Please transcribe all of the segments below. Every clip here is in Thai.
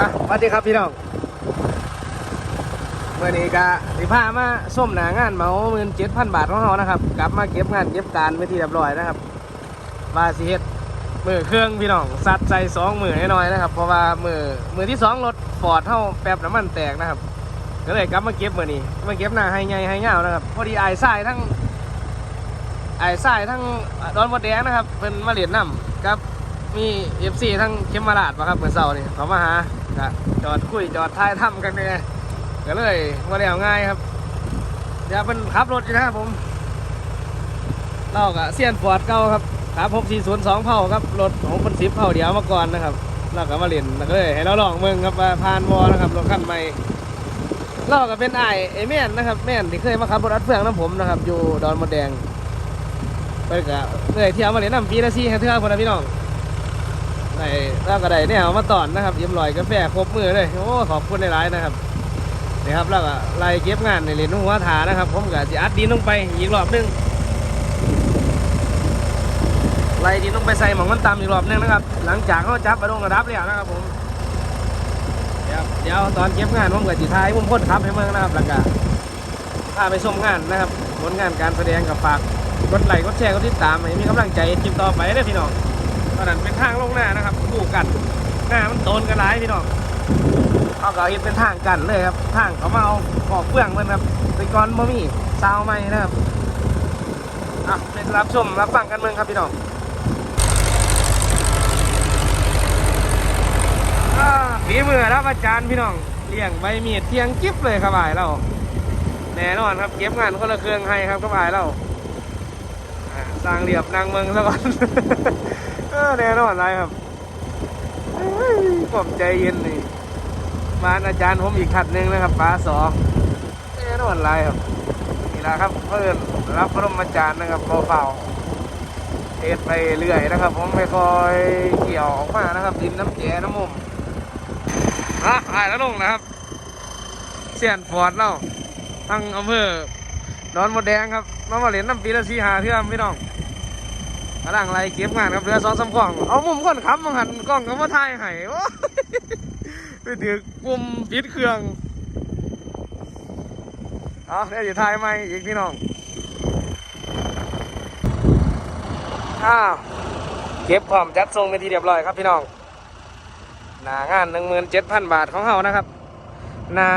อะสวัสดีครับพี่น้องเมื่อนี้ก็สิพามาส้มหนางานเมาเงินเจ็ดพันบาทของเรานะครับ กลับมาเก็บงานเก็บการไปที่เรียบร้อยนะครับบาสิเฮ็ดมือเครื่องพี่น้องสัดใจสองมือน้อยๆนะครับ เพราะว่ามือมือที่สองรถฟอร์ดเท่าแป๊บน้ำมันแตกนะครับก็เลยกลับมาเก็บมือนี้มาเก็บหน้าให้ใหญ่ให้เงานะครับพอดีไอ้ทรายทั้งไอ้ทรายทั้งดอนมดแดงนะครับเป็นมาเหรียญน้ำกับมีเอฟซีทั้งเข้มมาลาดปะครับเหมือนเสาร์นี่เขามาหา ก็จอดคุยจอดท้ายถ้ำกันเลยก็เลยมาแล้วง่ายครับเดี๋ยวเป็นขับรถอยู่นะครับผมเราก็เซียนฟอร์ดเก่าครับขาพกสี่ศูนย์สองเผาครับรถของคนสิบเผาเดียวมาก่อนนะครับเราก็มาเล่นแล้วก็เลยให้เราลองเมืองครับว่าผ่านวอนะครับรถคันใหม่เราก็เป็นไอไอแม่นนะครับแม่นที่เคยมาขับรถอัดเฟืองน้ำผมนะครับอยู่ดอนมดแดงไปก็เลยเที่ยวมาเล่นน้ำปีละซี่ให้เทื่อคนนะพี่น้อง ได้แล้วก็ไดเนี่ยเอามาตอนนะครับเยี่ยมลอยกาแฟครบมือเลย โอ้ ขอบคุณในร้ายนะครับนี่ครับแล้วก็ไล่เก็บงานในเหรียญหัวถานะครับ ผมก็จะอัดดินลงไปอีกรอบนึงไล่ดินลงไปใส่หมองมันต่ำอีกรอบนึงนะครับ หลังจากเขาจับประดงกระดับแล้วนะครับผมเดี๋ยวเดี๋ยวตอนเก็บงานผมก็จะท้ายผมพ่นครับให้เมืองนะครับแล้วก็พาไปชมงานนะครับผลงานการแสดงกับฝากกดไลค์กดแชร์กดติดตามให้มีกำลังใจคลิปต่อไปเลยพี่น้อง อนนั้นเป็นทางลงหน้านะครับคู่กันหน้ามันโตนกันหลายพี่น้องเอาก็เห็นเป็นทางกันเลยครับ ทางเขามาเอาขอบเฟื่องมันครับเป็นก้อนบะมี่ซาวไม่นะครับอะเป็นรับชมรับฟังกันเมืองครับพี่น้องฝีมือรับอาจารย์พี่น้องเลี้ยงใบมีดเทียงกิ๊บเลยครับายเราแน่นอนครับเก็บงานคนละเครื่องให้ครับครับายเราอ่าสร้างเรียบนางเมืองซะก่อน เออแน่นอนไรครับผมใจเย็นนี่มาอาจารย์ผมอีกขัดหนึ่งนะครับป้าสองแน่นอนไรครับนี่ละครับเพื่อนรับพระมอาจารย์นะครับเบาๆเทศไปเรื่อยนะครับ ผมไม่คอยเกี่ยวออกมานะครับ ดินน้ำแกน้ำมุมอะอ่ายแล้วลงนะครับเสียนฟอร์ดเล่าทั้งอำเภอดอนมดแดงครับน้องมาเหรียญน้ำปีละสีหาเทื่อมพี่น้อง กำลังไล่เก็บงานครับเรือสองสามกล่อง เอามุมคนค้ำมาหันกล้องก็มาถ่ายให้โอ้ยไปถือปุ่มปิดเครื่องเอาเดี๋ยวจะถ่ายใหม่อีกพี่น้องอ้าวเก็บพร้อมจัดทรงเป็นที่เรียบร้อยครับพี่น้องหนางานหนึ่งหมื่นเจ็ดพันบาทของเขานะครับหน้า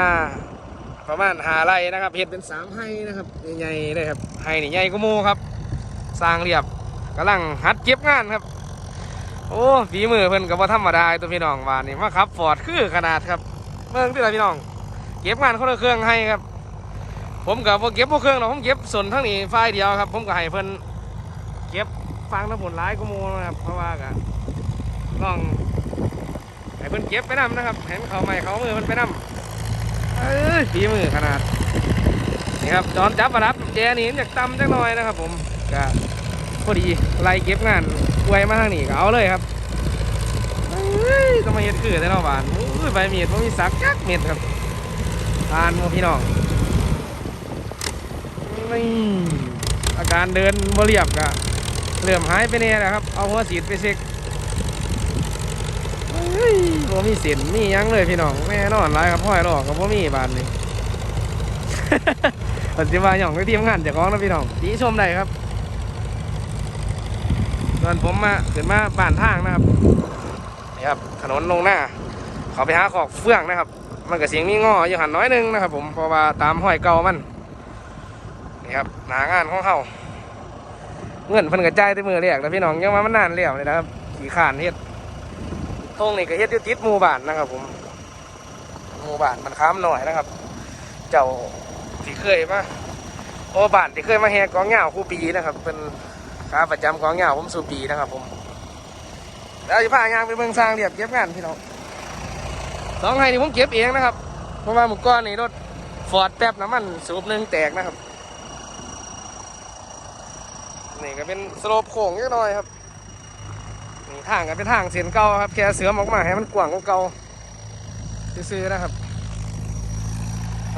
ประมาณหาไรนะครับเห็ดเป็นสามไห้นะครับใหญ่ๆเลยครับไห้นี่ใหญ่ก็โมครับ สร้างเรียบ กำลังหัดเก็บงานครับ โอ้ฝีมือเพิ่นก็บ่ธรรมดาตัวพี่น้องวานนี่มาขับฟอร์ดคือขนาดครับเมืองที่ไรพี่น้อง เก็บงานคนละเครื่องให้ครับ ผมกับบ่เก็บพวกเครื่องหรอกผมเก็บส่วนทั้งนี้ไฟเดียวครับ ผมก็ให้เพิ่นเก็บฟังทั้งผลร้ายกูโมนะครับเพราะว่าก็ต้องให้เพิ่นเก็บไปนํนะครับ เห็นเขาใหม่เขามือเพิ่นไปนํเอ้ยฝีมือขนาดนี่ครับจอนจับมารับแจนี่อยากตำจังหน่อยนะครับ ผมก็ พอดีไล่เก็บงานอวยมาทางนี้ก็เอาเลยครับเอ้ยต้องมาเห็ดคือแต่เนอกบ้านอุ้ยใบเมีดมันมีสักจักเม็ดครับทานหมู่พี่น้องนี่อาการเดินบ่เรียบก็เริ่มหายไปเนี่ยนะครับ เอาหัวสีดไปเช็คเฮ้ยบ่มีเส้นมียังเลยพี่น้องแน่นอนไรครับพ่อยหรอกกับบ่มีบานนี่ปัจจุบันหย่องไปทีมงานจากของนะพี่น้องตีชมได้ครับ ส่วนผมมาขึ้นมาบ้านทางนะครับนี่ครับถนนลงหน้าเขาไปหาขอกเฟื่องนะครับ มันก็เสียงมีงออยู่หันน้อยหนึงนะครับ ผมเพราะว่าตามห้อยเก่ามันนี่ครับหนางานของเขาเงินเพิ่นกระจายแต่มือเรียกแต่พี่น้องยังว่ามันนานเรียวเลยนะครับขี่ขานเฮ็ดทงนี่ก็เฮ็ดยู่ติดหมู่บ้านนะครับ ผมหมู่บ้านมันค้ามหน่อยนะครับ เจ้าที่เคยมาโอ้บ้านที่เคยมาแหกกองเงาคู่ปีนะครับ เป็น ขาประจำกองเหงาผมสูบปีนะครับผมแล้วจะพายางไปเมืองสร้างเรียบเก็บงานพี่น้องสองไฮนี่ผมเก็บเองนะครับเพราะว่าหมุกก้อนนี่รถฟอร์ดแป๊บน้ำมันสูบหนึ่งแตกนะครับนี่ก็เป็นสโลปโค้งนิดหน่อยครับนี่ทางก็เป็นทางเสียนเก่าครับแค่เสือมออกมาให้มันกว้างกว่าเก่าซื้อๆนะครับ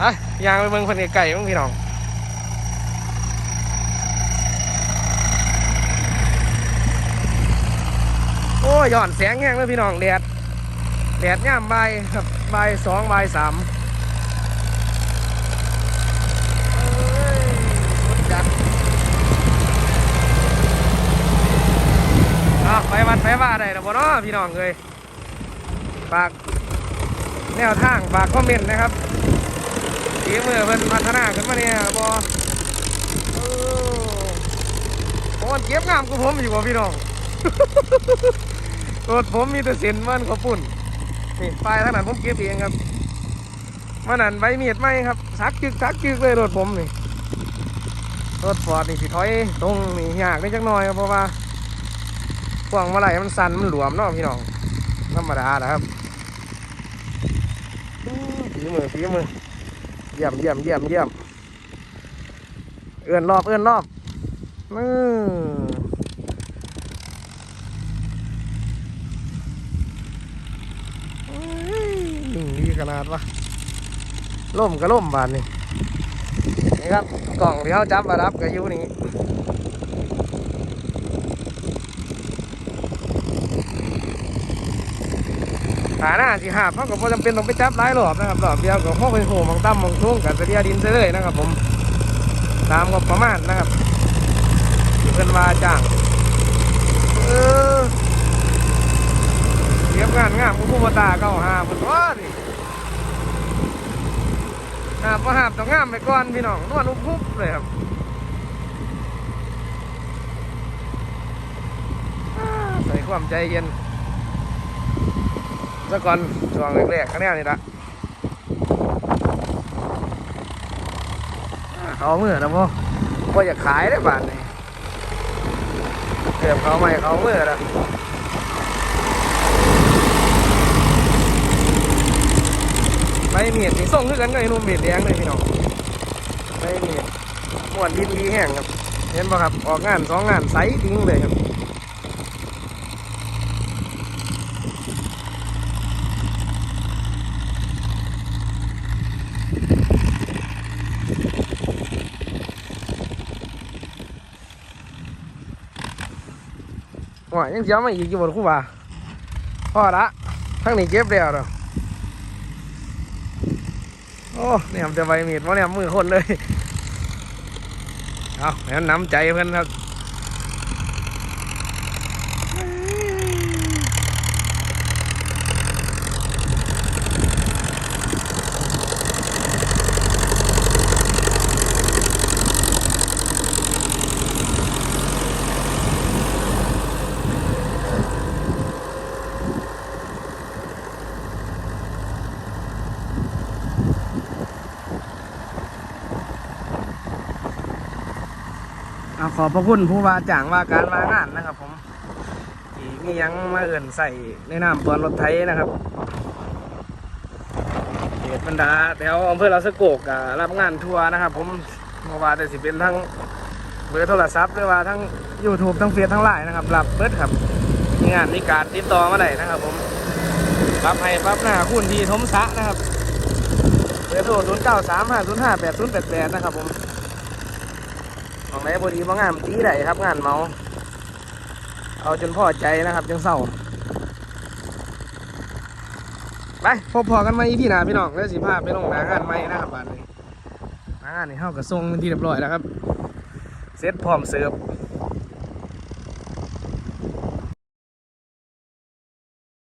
อะยางไปเมืองคนไก่ๆมั้งพี่น้อง โอ้ยย้อนแสงแห้งเลยพี่น้องแดดแดดย่ามใบายครับใบายสองใบายสามเอ้ยรถจัดอะไปวัดไปว่าได้แล้วบ่เนาะพี่น้องเลยฝากแนวทางฝากคอมเมนต์นะครับทีมือเพิ่นพัฒนาขึ้นมาเนี่ยบ่เออผมว่าเก็บงามกว่าผมอยู่บ่พี่น้อง รถผมมีแต่เส้นมันขาปุ่นนี่ปลายทางนั้นผมเก็บเองครับมันนั่นใบเมียดไหมครับซักจึกซักจึกเลยรถผมนี่รถฟอร์ดนี่สิถอยตรงนี่ยากได้จักหน่อยครับเพราะว่าพวงมาลัยมันสั่นมันหลวมเนาะพี่น้องธรรมดาแหละครับฝีมือฝีมือเยี่ยมเยี่ยมเยี่ยมเยี่ยมเอื้อนรอบเอื้อนรอบอือ ห นึ่งดีขนาดวะล่มก็ล่มบานนี่นี่ครับกล่องที่เขาจับมารับก็อยู่นี่ขาหน้าสิหาบเขาก็บ่จำเป็นต้องไปจับหลายรอบนะครับรอบเดียวก็พ่อไปโหมองตั้มมองทุ่งกับเสียดินเสเลยนะครับ ผมตามก็ประมาณนะครับที่เพิ่นว่าจ้างเออเรียบงานงามผู้ผู้ตาเก้าหาเพิ่นว่าดิ หาบมาหาบต้องงามไปก่อนพี่น้องนวลอุบหุบเลยครับใส่ความใจเย็นซะก่อนช่วงแรกๆคะแนนนี่ละเขาเมื่อนะพ่อพ่อยากขายได้บาทนี่เก็บเขาใหม่เขาเมื่อแล้ว ไม่มีดนี่ส่งคือกันกับไอ้นุ่มเบียดแดงเลยพี่น้องไม่มียดม้วนดินดีแห้งครับเห็นป่ะครับออกงานสองงานใสทิ้งเลยครับว่ายังเสียมาอีกอยู่บนคู่บ่าพอละทั้งนี้เก็บแล้วเนาะ อ้เนี่ยมันจะใบมีดวะเนี่ยมือคนเลย เอาแล้วน้ำใจเพื่อนครับ ขอบพระคุณผู้ว่าจ้างว่าการว่างานนะครับผมที่มียังมาเอื่นใส่ในนามตัวรถไทยนะครับเขตบรรดาแถวอำเภอลาสโกกอะรับงานทัวร์นะครับ ผมเพราะว่าแต่สิเป็นทั้งเบอร์โทรศัพท์หรือว่าทั้ง YouTube ทั้งเฟซทั้งไลน์นะครับรับเบิดครับมีงานมีการติดต่อมาได้นะครับ ผมรับให้ปั๊บหน้าคุณที่ทมสะนะครับเบอร์โทรศูนย์เก้าสามห้าศูนย์ห้าแปดศูนย์แปดแปดนะครับผม ของไหนพอดีมางานตีได้ครับงานเมา เอาจนพอใจนะครับจังเศร้าไปพบพอกันไหมาอีพี่หนาพี่น้องแล้วสิภาพไปลงหนางานไหมนะครับบ้านนี้นางานนี่เข้ากับทรงเป็นที่เรียบร้อยแล้วครับเสร็จพร้อมเสิร์ฟ